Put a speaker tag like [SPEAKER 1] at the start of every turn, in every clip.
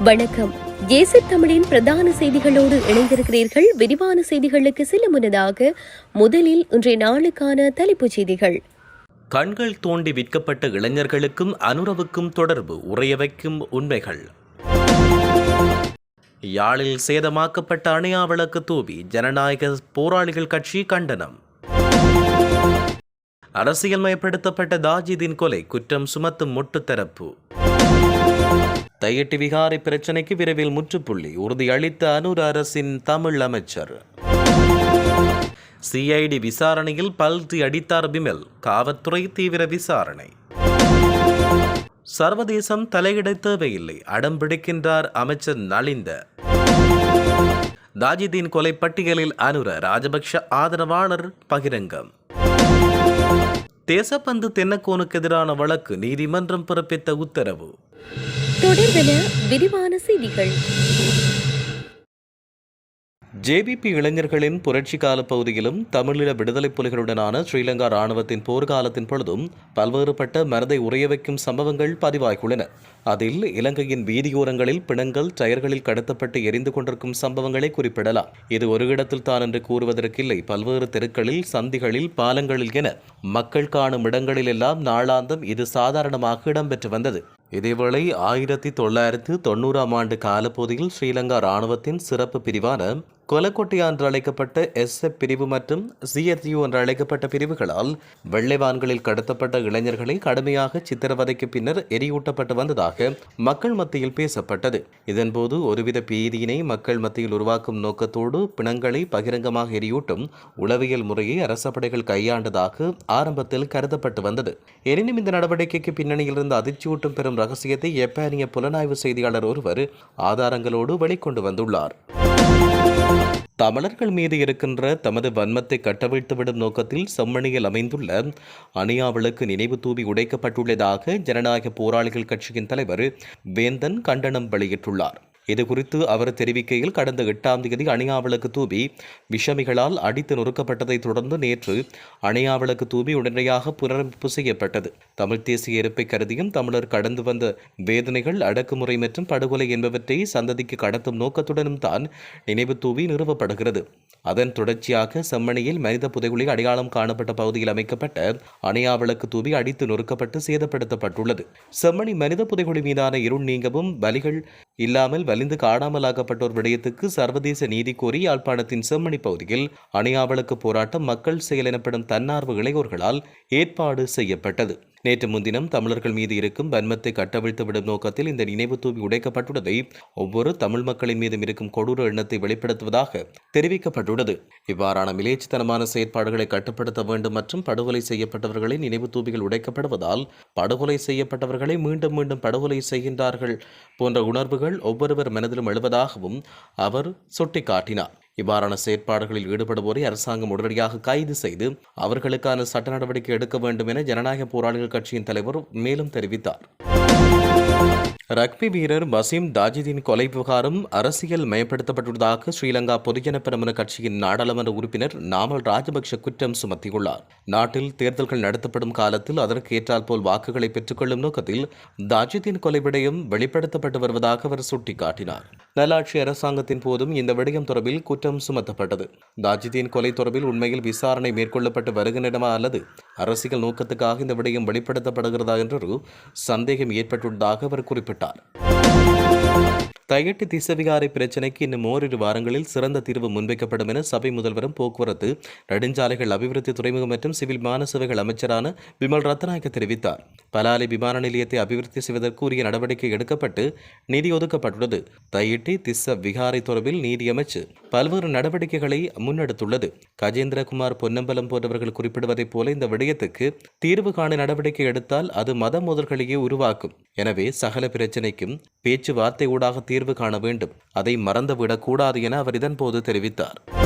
[SPEAKER 1] வணக்கம். ஏசி தமிழின் பிரதான செய்திகளோடு இணைந்திருக்கிறீர்கள். விரிவான செய்திகளுக்கு செல்ல முன்னதாக முதலில் இன்றைய நாளுக்கான தலைப்புச் செய்திகள்.
[SPEAKER 2] கண்கள் தோண்டி விற்கப்பட்ட இளைஞர்களுக்கும் அனுரவுக்கும் தொடர்பு உறைய வைக்கும் உண்மைகள். யாழில் சேதமாக்கப்பட்ட அணையா விளக்கு தூவி ஜனநாயக போராளிகள் கட்சி கண்டனம். அரசியல்மயப்படுத்தப்பட்ட தாஜிதின் கொலை குற்றம் சுமத்தும் முட்டுத்தரப்பு தையட்டி விகாரை பிரச்சினைக்கு விரைவில் முற்றுப்புள்ளி. உறுதியளித்த அனுர அரசின் தமிழ் அமைச்சர். சிஐடி விசாரணையில் பல்தி அடித்தார் பிமல். காவல்துறை தீவிர விசாரணை. சர்வதேசம் தலையிட தேவையில்லை. அடம் பிடிக்கின்றார் அமைச்சர் நலிந்த. தாஜிதீன் கொலை பட்டியலில் அனுர ராஜபக்ஷ ஆதரவாளர் பகிரங்கம். தேசப்பந்து தென்னக்கோனுக்கு எதிரான வழக்கு நீதிமன்றம் பிறப்பித்த உத்தரவு.
[SPEAKER 1] தொடர்பென விரிவான செய்திகள்.
[SPEAKER 2] ஜேபிபி இளைஞர்களின் புரட்சி கால பகுதியிலும் தமிழீழ விடுதலைப் புலிகளுடனான ஸ்ரீலங்கா ராணுவத்தின் போர்க்காலத்தின் பொழுதும் பல்வேறுபட்ட மனதை உறைய வைக்கும் சம்பவங்கள் பதிவாகியுள்ளன. அதில் இலங்கையின் வீதியோரங்களில் பிணங்கள் டயர்களில் கடத்தப்பட்டு எரிந்து கொண்டிருக்கும் சம்பவங்களை குறிப்பிடலாம். இது ஒரு இடத்தில் தான் என்று கூறுவதற்கில்லை. பல்வேறு தெருக்களில் சந்திகளில் பாலங்களில் என மக்கள் காணும் இடங்களில் எல்லாம் நாளாந்தம் இது சாதாரணமாக இடம்பெற்று வந்தது. இதேவேளை ஆயிரத்தி தொள்ளாயிரத்து தொண்ணூறாம் ஆண்டு காலப்பகுதியில் ஸ்ரீலங்கா ராணுவத்தின் சிறப்பு பிரிவான கொலக்கொட்டியா என்று அழைக்கப்பட்ட எஸ்எப் பிரிவு மற்றும் சிஎஸ்யூ என்று அழைக்கப்பட்ட பிரிவுகளால் வெள்ளைவான்களில் கடத்தப்பட்ட இளைஞர்களை கடுமையாக சித்திரவதைக்கு பின்னர் எரியூட்டப்பட்டு வந்ததாக மக்கள் மத்தியில் பேசப்பட்டது. இதன்போது ஒருவித பீதியினை மக்கள் மத்தியில் உருவாக்கும் நோக்கத்தோடு பிணங்களை பகிரங்கமாக எரியூட்டும் உளவியல் முறையை அரச படைகள் கையாண்டதாக ஆரம்பத்தில் கருதப்பட்டு வந்தது. எனினும் இந்த நடவடிக்கைக்கு பின்னணியில் இருந்த அதிர்ச்சியூட்டும் பெறும் ரகசியத்தை ஜப்பானிய புலனாய்வு செய்தியாளர் ஒருவர் ஆதாரங்களோடு வெளிக்கொண்டு வந்துள்ளார். தமிழர்கள் மீது இருக்கின்ற தமது வன்மத்தை கட்டவிழ்த்துவிடும் நோக்கத்தில் செம்மணியில் அமைந்துள்ள அணியாவளுக்கு நினைவு தூவி உடைக்கப்பட்டுள்ளதாக ஜனநாயக போராளிகள் கட்சியின் தலைவர் வேந்தன் கண்டனம் வெளியிட்டுள்ளார். இதுகுறித்து அவர் தெரிவிக்கையில் கடந்த எட்டாம் தேதி அணியாவிளக்கு தூவி விஷமிகளால் அடித்து நொறுக்கப்பட்டதை தொடர்ந்து நேற்று அணியாவிளக்கு தூவி உடனடியாக புனரமைப்பு செய்யப்பட்டது. தமிழ் தேசிய இருப்பை கருதியும் தமிழர் கடந்து வந்த வேதனைகள் அடக்குமுறை மற்றும் படுகொலை என்பவற்றை சந்ததிக்கு கடத்தும் நோக்கத்துடனும் தான் நினைவு தூவி நிறுவப்படுகிறது. அதன் தொடர்ச்சியாக செம்மணியில் மனித புதைகுழி அடையாளம் காணப்பட்ட பகுதியில் அமைக்கப்பட்ட அணையாவிளக்கு தூவி அடித்து நொறுக்கப்பட்டு சேதப்படுத்தப்பட்டுள்ளது. செம்மணி மனித புதைகுழி மீதான இருள் நீங்கவும் பலிகள் இல்லாமல் வலிந்து காணாமலாக்கப்பட்டோர் விடயத்துக்கு சர்வதேச நீதி கோரி யாழ்ப்பாணத்தின் செம்மணி பகுதியில் அணையாவிளக்கு போராட்டம் மக்கள் செயல் எனப்படும் தன்னார்வ இளையோர்களால் ஏற்பாடு செய்யப்பட்டது. நேற்று முன்தினம் தமிழர்கள் மீது இருக்கும் வன்மத்தை கட்டவிழ்த்து விடும் நோக்கத்தில் இந்த நினைவு தூவி உடைக்கப்பட்டுள்ளதை ஒவ்வொரு தமிழ் மக்களின் மீதும் இருக்கும் கொடூர எண்ணத்தை வெளிப்படுத்துவதாக தெரிவிக்கப்பட்டுள்ளது. இவ்வாறான மிலேச்சித்தனமான செயற்பாடுகளை கட்டுப்படுத்த வேண்டும் மற்றும் படுகொலை செய்யப்பட்டவர்களின் நினைவு தூவிகள் உடைக்கப்படுவதால் படுகொலை செய்யப்பட்டவர்களை மீண்டும் மீண்டும் படுகொலை செய்கின்றார்கள் போன்ற உணர்வுகள் ஒவ்வொருவர் மனதிலும் எழுவதாகவும் அவர் சுட்டிக்காட்டினார். இவ்வாறான செயற்பாடுகளில் ஈடுபடுவோரை அரசாங்கம் உடனடியாக கைது செய்து அவர்களுக்கான சட்ட நடவடிக்கை எடுக்க வேண்டும் என ஜனநாயக போராளிகள் கட்சியின் தலைவர் மேலும் தெரிவித்தார். ரக்பி வீரர் வசீம் தாஜிதின் கொலை விவகாரம் அரசியல் மயப்படுத்தப்பட்டுள்ளதாக ஸ்ரீலங்கா பொதுஜன பெருமன கட்சியின் நாடாளுமன்ற உறுப்பினர் நாமல் ராஜபக்ஷ குற்றம் சுமத்தியுள்ளார். நாட்டில் தேர்தல்கள் நடத்தப்படும் காலத்தில் அதற்கு ஏற்றால் வாக்குகளை பெற்றுக்கொள்ளும் நோக்கத்தில் தாஜிதின் கொலை விடயம் வெளிப்படுத்தப்பட்டு வருவதாக அவர் சுட்டிக்காட்டினார். நல்லாட்சி அரசாங்கத்தின் போதும் இந்த விடயம் தொடர்பில் குற்றம் சுமத்தப்பட்டது. தாஜிதின் கொலை தொடர்பில் உண்மையில் விசாரணை மேற்கொள்ளப்பட்டு வருகின்றனவா அல்லது அரசியல் நோக்கத்துக்காக இந்த விடயம் வெளிப்படுத்தப்படுகிறதா என்றொரு சந்தேகம் ஏற்பட்டுள்ளதாக அவர் குறிப்பிட்டார். குறிப்பிட்டார் தையட்டி திசவிகாரை பிரச்சினைக்கு இன்னும் ஓரிரு வாரங்களில் சிறந்த தீர்வு முன்வைக்கப்படும் என சபை முதல்வரும் போக்குவரத்து நெடுஞ்சாலைகள் அபிவிருத்தி துறைமுகம் மற்றும் சிவில் விமான சேவைகள் அமைச்சரான விமல் ரத்நாயக்க தெரிவித்தார். பலாலி விமான நிலையத்தை அபிவிருத்தி செய்வதற்கு உரிய நடவடிக்கை எடுக்கப்பட்டு நிதி ஒதுக்கப்பட்டுள்ளது. தையிட்டி திஸ்ஸ விகாரை தொடர்பில் நீதியமைச்சு பல்வேறு நடவடிக்கைகளை முன்னெடுத்துள்ளது. கஜேந்திரகுமார் பொன்னம்பலம் போன்றவர்கள் குறிப்பிடுவதைப் போல இந்த விடயத்துக்கு தீர்வு காண நடவடிக்கை எடுத்தால் அது மத மோதல்களையே உருவாக்கும். எனவே சகல பிரச்சினைக்கும் பேச்சுவார்த்தை ஊடாக தீர்வு காண வேண்டும். அதை மறந்துவிடக் கூடாது என அவர் இதன்போது தெரிவித்தார்.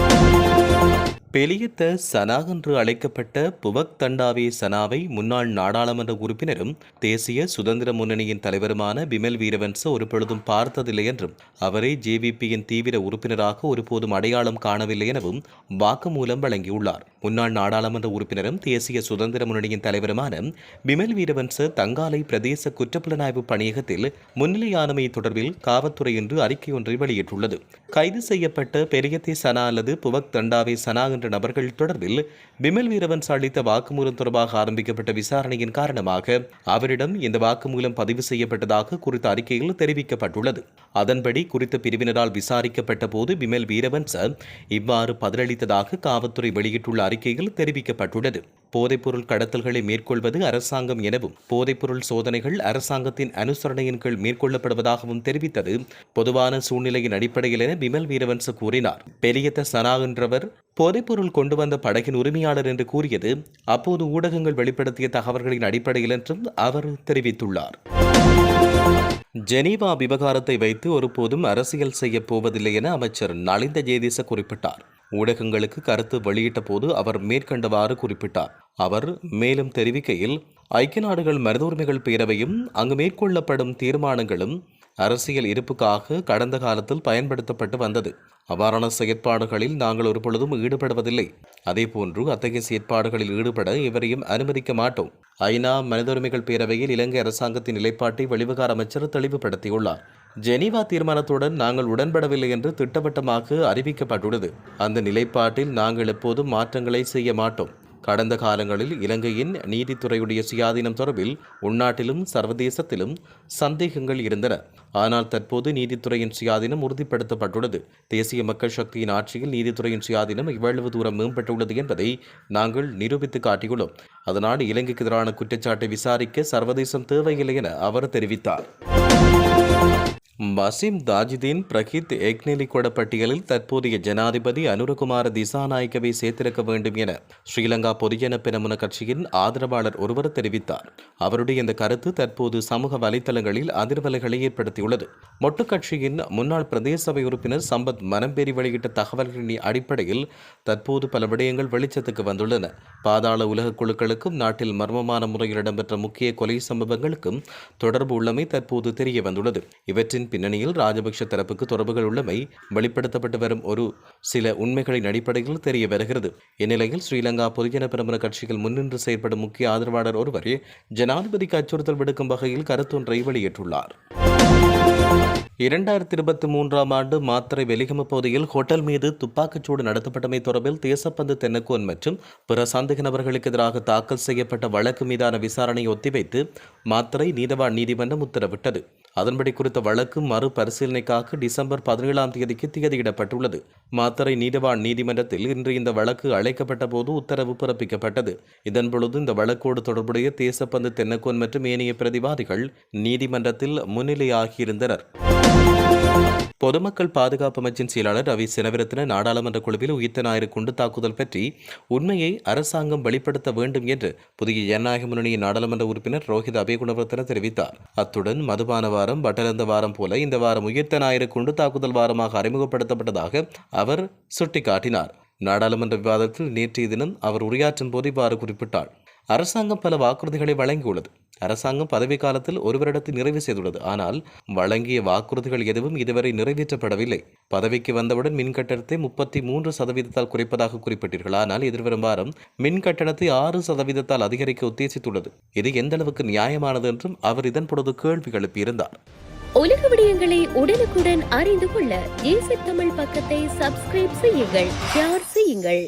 [SPEAKER 2] பெலியத்த சனா என்று அழைக்கப்பட்ட புவக் தண்டாவே சனாவை முன்னாள் நாடாளுமன்ற உறுப்பினரும் தேசிய சுதந்திர முன்னணியின் தலைவருமான பிமல் வீரவன்ச ஒருபொழுதும் பார்த்ததில்லை என்றும் அவரை ஜேவிபியின் தீவிர உறுப்பினராக ஒருபோதும் அடையாளம் காணவில்லை எனவும் வாக்குமூலம் வழங்கியுள்ளார். முன்னாள் நாடாளுமன்ற உறுப்பினரும் தேசிய சுதந்திர முன்னணியின் தலைவருமான பிமல் வீரவன்ச தங்காலை பிரதேச குற்றப்புலனாய்வு பணியகத்தில் முன்னிலையானமை தொடர்பில் காவல்துறை இன்று அறிக்கை ஒன்றை வெளியிட்டுள்ளது. கைது செய்யப்பட்ட பெரியத்தே சனா அல்லது புவக் தண்டாவே சனா என்ற நபர்கள் தொடர்பில் பிமல் வீரவன்ஸ் அளித்த வாக்குமூலம் தொடர்பாக ஆரம்பிக்கப்பட்ட விசாரணையின் காரணமாக அவரிடம் இந்த வாக்குமூலம் பதிவு செய்யப்பட்டதாக குறித்த அறிக்கையில் தெரிவிக்கப்பட்டுள்ளது. அதன்படி குறித்த பிரிவினரால் விசாரிக்கப்பட்ட போது பிமல் வீரவன்ச இவ்வாறு பதிலளித்ததாக காவல்துறை வெளியிட்டுள்ள அறிக்கையில் தெரிவிக்கப்பட்டுள்ளது. போதைப்பொருள் கடத்தல்களை மேற்கொள்வது அரசாங்கம் எனவும் போதைப்பொருள் சோதனைகள் அரசாங்கத்தின் அனுசரணையின் கீழ் மேற்கொள்ளப்படுவதாகவும் தெரிவித்தது பொதுவான சூழ்நிலையின் அடிப்படையில் என பிமல் வீரவன்ச கூறினார். பெரியத்த சனா என்றவர் போதைப்பொருள் கொண்டு வந்த படகின் உரிமையாளர் என்று கூறியது அப்போது ஊடகங்கள் வெளிப்படுத்திய தகவல்களின் அடிப்படையில் என்றும் அவர் தெரிவித்துள்ளார். ஜெனீவா விவகாரத்தை வைத்து ஒருபோதும் அரசியல் செய்யப் போவதில்லை என அமைச்சர் நலிந்த ஜேதிச குறிப்பிட்டார். ஊடகங்களுக்கு கருத்து வெளியிட்ட போது அவர் மேற்கண்டவாறு குறிப்பிட்டார். அவர் மேலும் தெரிவிக்கையில் ஐக்கிய நாடுகள் மனித உரிமைகள் பேரவையும் அங்கு மேற்கொள்ளப்படும் தீர்மானங்களும் அரசியல் இருப்புக்காக கடந்த காலத்தில் பயன்படுத்தப்பட்டு வந்தது. அவ்வாறான செயற்பாடுகளில் நாங்கள் ஒரு பொழுதும் ஈடுபடுவதில்லை. அதேபோன்று அத்தகைய செயற்பாடுகளில் ஈடுபட இவரையும் அனுமதிக்க மாட்டோம். ஐநா மனித உரிமைகள் பேரவையில் இலங்கை அரசாங்கத்தின் நிலைப்பாட்டை வெளிவிகார அமைச்சர் தெளிவுபடுத்தியுள்ளார். ஜெனீவா தீர்மானத்துடன் நாங்கள் உடன்படவில்லை என்று திட்டவட்டமாக அறிவிக்கப்பட்டுள்ளது. அந்த நிலைப்பாட்டில் நாங்கள் எப்போதும் மாற்றங்களை செய்ய மாட்டோம். கடந்த காலங்களில் இலங்கையின் நீதித்துறையுடைய சுயாதீனம் தொடர்பில் உள்நாட்டிலும் சர்வதேசத்திலும் சந்தேகங்கள் இருந்தன. ஆனால் தற்போது நீதித்துறையின் சுயாதீனம் உறுதிப்படுத்தப்பட்டுள்ளது. தேசிய மக்கள் சக்தியின் ஆட்சியில் நீதித்துறையின் சுயாதீனம் இவ்வளவு தூரம் மேம்பட்டுள்ளது என்பதை நாங்கள் நிரூபித்து காட்டியுள்ளோம். அதனால் இலங்கைக்கு எதிரான குற்றச்சாட்டை விசாரிக்க சர்வதேசம் தேவையில்லை என அவர் தெரிவித்தார். மசீம் தாஜிதீன் பிரகித் எக்னெலிகொட பட்டியலில் தற்போதைய ஜனாதிபதி அனுரகுமார திசாநாயக்கவை சேர்த்திருக்க வேண்டும் என ஸ்ரீலங்கா பொதுஜன பெரமுன கட்சியின் ஆதரவாளர் ஒருவர் தெரிவித்தார். அவருடைய இந்த கருத்து தற்போது சமூக வலைதளங்களில் அதிர்வலைகளை ஏற்படுத்தியுள்ளது. மொட்டு கட்சியின் முன்னாள் பிரதேச சபை உறுப்பினர் சம்பத் மனம்பேரி வெளியிட்ட தகவல்களின் அடிப்படையில் தற்போது பல விடயங்கள் வெளிச்சத்துக்கு வந்துள்ளன. பாதாள உலக குழுக்களுக்கும் நாட்டில் மர்மமான முறையில் இடம்பெற்ற முக்கிய கொலை சம்பவங்களுக்கும் தொடர்பு உள்ளமை தற்போது தெரிய வந்துள்ளது இவற்றின் பின்னணியில் ராஜபக்ஷ தரப்புக்கு தொடர்புகள் உள்ளமை வெளிப்படுத்தப்பட்டு வரும் ஒரு சில உண்மைகளின் அடிப்படையில் தெரிய வருகிறது. இந்நிலையில் ஸ்ரீலங்கா பொதுஜன பிரமுக கட்சிகள் முன்னின்று செயற்படும் முக்கிய ஆதரவாளர் ஒருவர் ஜனாதிபதிக்கு அச்சுறுத்தல் விடுக்கும் வகையில் கருத்தொன்றை வெளியிட்டுள்ளார். இரண்டாயிரத்தி இருபத்தி மூன்றாம் ஆண்டு மாத்திரை வெலிகம பகுதியில் ஹோட்டல் மீது துப்பாக்கிச்சூடு நடத்தப்பட்டமை தொடர்பில் தேசப்பந்து தென்னக்கோன் மற்றும் பிற சந்தேக நபர்களுக்கு எதிராக தாக்கல் செய்யப்பட்ட வழக்கு மீதான விசாரணையை ஒத்திவைத்து மாத்திரை நீதவான் நீதிமன்றம் உத்தரவிட்டது. அதன்படி குறித்த வழக்கு மறுபரிசீலனைக்காக டிசம்பர் பதினேழாம் தேதிக்கு தேதியிடப்பட்டுள்ளது மாத்தறை நீதவான் நீதிமன்றத்தில் இன்று இந்த வழக்கு அழைக்கப்பட்ட போது உத்தரவு பிறப்பிக்கப்பட்டது. இதன்பொழுது இந்த வழக்கோடு தொடர்புடைய தேசப்பந்து தென்னக்கோன் மற்றும் ஏனைய பிரதிவாதிகள் நீதிமன்றத்தில் முன்னிலையாகியிருந்தனர். பொதுமக்கள் பாதுகாப்பு அமைச்சின் செயலாளர் ரவி செனவிரத்தின நாடாளுமன்ற குழுவில் உயிர்த்த ஞாயிறு குண்டு தாக்குதல் பற்றி உண்மையை அரசாங்கம் வெளிப்படுத்த வேண்டும் என்று புதிய ஜனநாயக முன்னணியின் நாடாளுமன்ற உறுப்பினர் ரோஹித் அபேகுணவர்த்தன தெரிவித்தார். அத்துடன் மதுபான வாரம் வட்டலந்த வாரம் போல இந்த வாரம் உயிர்த்த ஞாயிறு குண்டு தாக்குதல் வாரமாக அறிமுகப்படுத்தப்பட்டதாக அவர் சுட்டிக்காட்டினார். நாடாளுமன்ற விவாதத்தில் நேற்றைய தினம் அவர் உரையாற்றும் போது இவ்வாறு குறிப்பிட்டார். அரசாங்கம் பல வாக்குறுதிகளை வழங்கியுள்ளது. அரசாங்கம் பதவி காலத்தில் ஒரு வருடத்தை நிறைவு செய்துள்ளது. ஆனால் வழங்கிய வாக்குறுதிகள் எதுவும் இதுவரை நிறைவேற்றப்படவில்லை. பதவிக்கு வந்தவுடன் மின் கட்டணத்தை முப்பத்தி மூன்று சதவீதத்தால் குறைப்பதாக குறிப்பிட்டீர்கள். ஆனால் எதிர்வரும் வாரம் மின் கட்டணத்தை ஆறு சதவீதத்தால் அதிகரிக்க உத்தேசித்துள்ளது. இது எந்த அளவுக்கு நியாயமானது என்றும் அவர் இதன் பொழுது கேள்வி எழுப்பியிருந்தார்.
[SPEAKER 1] உலக விடயங்களை உடனுக்குடன் அறிந்து கொள்ள ஏசி தமிழ் பக்கத்தை சப்ஸ்கிரைப் செய்யுங்கள் ஷேர் செய்யுங்கள்.